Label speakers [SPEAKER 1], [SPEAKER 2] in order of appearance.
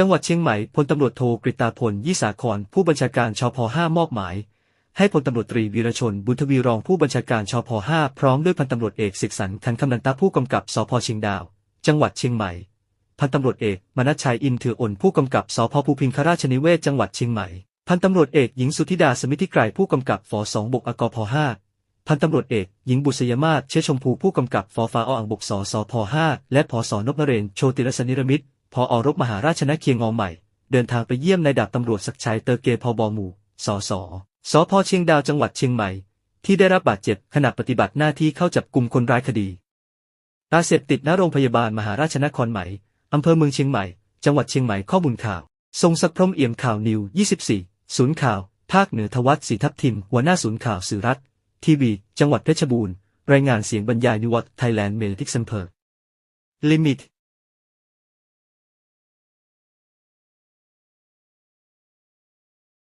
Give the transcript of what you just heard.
[SPEAKER 1] จังหวัดเชียงใหม่พลตำรวจโทกริตาพลยิสาครผู้บัญชาการชพ5มอบหมาย ให้พลตำรวจตรีวีรชน บุญทวีรองผู้บัญชาการชพ5พร้อมด้วยพันตำรวจเอกสิกสันคันคำนันตาผู้กำกับสพเชียงดาว จังหวัดเชียงใหม่พันตำรวจเอกมณัชชัยอินถืออ่นผู้กำกับสพภูพิงคราชนิเวศจังหวัดเชียงใหม่พันตำรวจเอกหญิงสุธิดาสมิธิไกรผู้กำกับฝสองบกอกพ5 พันตำรวจเอกหญิงบุษยมาศเชชมพูผู้กำกับฝฟ้าออ่างบกสสพ5และผสนพนเรนโชติรสนิรมิตรพออรบมหาราชนเคียงอใหม่ เดินทางไปเยี่ยมนายดาบตำรวจศักชัยเตอร์เกพบหมู่สสสพเชียงดาวจังหวัดเชียงใหม่ ที่ได้รับบาดเจ็บขณะปฏิบัติหน้าที่เข้าจับกลุ่มคนร้ายคดียาเสพติดณโรงพยาบาลมหาราชนครใหม่อำเภอเมืองเชียงใหม่ จังหวัดเชียงใหม่ข้อมูลข่าว ทรงศักดิ์พรมเอี่ยมข่าวนิว 24 ศูนย์ข่าว ภาคเหนือทวัฒน์ศรีทับทิม หัวหน้าศูนย์ข่าวสื่อรัฐ ทีวี จังหวัดเพชรบูรณ์ รายงานเสียงบรรยายนิวัตไทยแลนด์เมลทิกเซมเพอร์ลิมิต